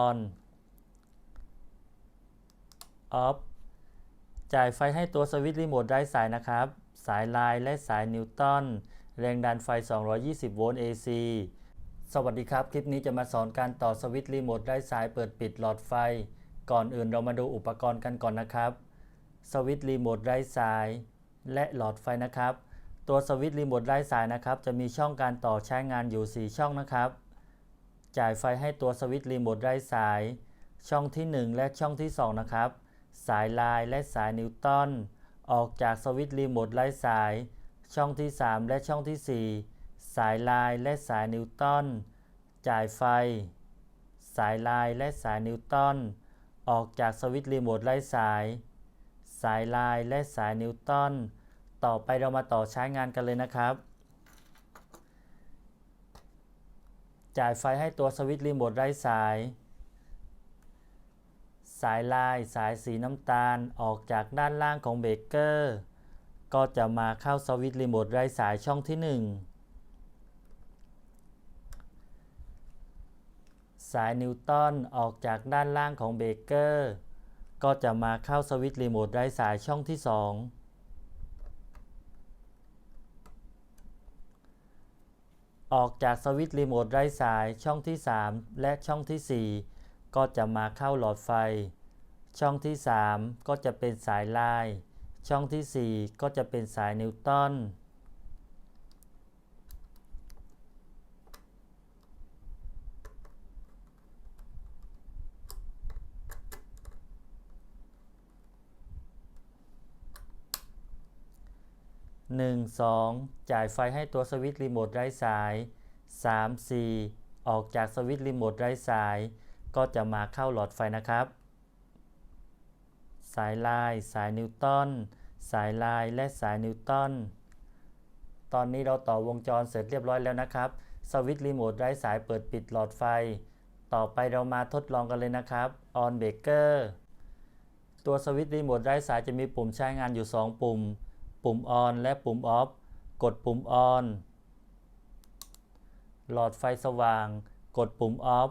on off จ่ายไฟให้ตัวสวิตช์รีโมทไร้สายนะครับ สายลายและสายนิวตันแรงดันไฟ 220 โวลต์ AC สวัสดีครับ คลิปนี้จะมาสอนการต่อสวิตช์รีโมทไร้สายเปิดปิดหลอดไฟ ก่อนอื่นเรามาดูอุปกรณ์กันก่อนนะครับ สวิตช์รีโมทไร้สาย และหลอดไฟนะครับ ตัวสวิตช์รีโมทไร้สายนะครับ จะมีช่องการต่อใช้งานอยู่ 4 ช่องนะครับ จ่ายไฟให้ตัวสวิตช์รีโมทไร้สาย ช่องที่ 1 และช่องที่ 2 นะครับ สายลายและสายนิวตันออกจากสวิตช์รีโมทไร้สาย ช่องที่ 3 และช่องที่ 4 สายลายและสายนิวตันจ่ายไฟ สายลายและสายนิวตันออกจากสวิตช์รีโมทไร้สาย สายลายและสายนิวตันต่อไปเรามาต่อใช้งานกันเลยนะครับ จ่ายไฟให้ตัวสวิตช์รีโมทไร้สาย สายลายสายสีน้ำตาลออกจากด้านล่างของเบรกเกอร์ ก็จะมาเข้าสวิตช์รีโมทไร้สายช่องที่ 1 สายนิวตันออกจากด้านล่างของเบรกเกอร์ ก็จะมาเข้าสวิตช์รีโมทไร้สายช่องที่ 2 ออกจากสวิตช์รีโมทไร้สายช่องที่ 3 และช่องที่ 4 ก็จะมาเข้าหลอดไฟ ช่องที่ 3 ก็จะเป็นสายลาย ช่องที่ 4 ก็จะเป็นสายนิวตัน 1 2 จ่ายไฟให้ตัวสวิตช์รีโมทไร้สาย 3 4 ออกจากสวิตช์รีโมทไร้สาย ก็จะมาเข้าหลอดไฟนะครับ สายลาย สายนิวตันสายลายและสายนิวตันตอนนี้เราต่อวงจรเสร็จเรียบร้อยแล้วนะครับ สวิตช์รีโมทไร้สายเปิดปิดหลอดไฟ ต่อไปเรามาทดลองกันเลยนะครับ on breaker ตัวสวิตช์รีโมทไร้สายจะมีปุ่มใช้งานอยู่ 2 ปุ่ม ปุ่ม on และปุ่ม off กดปุ่ม on หลอดไฟสว่าง กดปุ่ม off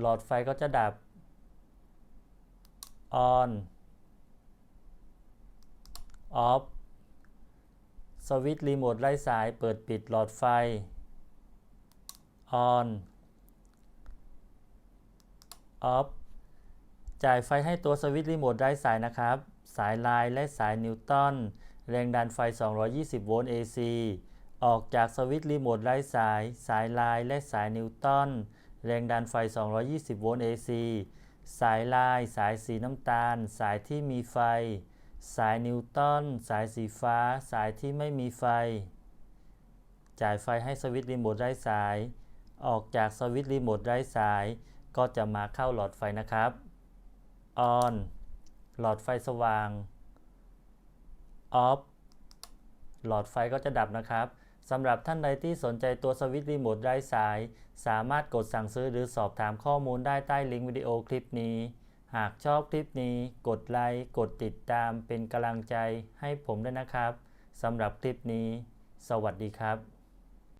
หลอดไฟก็จะดับ on off สวิตช์รีโมทไร้สายเปิดปิดหลอดไฟ on off จ่ายไฟให้ตัวสวิตช์รีโมทไร้สายนะครับ สายลายและสายนิวตันแรงดันไฟ 220 โวลต์ AC ออกจากสวิตช์รีโมทไร้สาย สายลายและสายนิวตันแรงดันไฟ 220 โวลต์ AC สายลาย สายสีน้ำตาล สายที่มีไฟ สายนิวตันสายสีฟ้า สายที่ไม่มีไฟ จ่ายไฟให้สวิตช์รีโมทไร้สาย ออกจากสวิตช์รีโมทไร้สาย ก็จะมาเข้าหลอดไฟนะครับ on หลอดไฟสว่าง off หลอดไฟก็จะดับนะครับสำหรับท่านใดที่สนใจตัวสวิตช์รีโมทไร้สาย สามารถกดสั่งซื้อหรือสอบถามข้อมูลได้ใต้ลิงก์วิดีโอคลิปนี้ หากชอบคลิปนี้ กดไลค์ กดติดตามเป็นกำลังใจให้ผมด้วยนะครับสำหรับคลิปนี้ สวัสดีครับ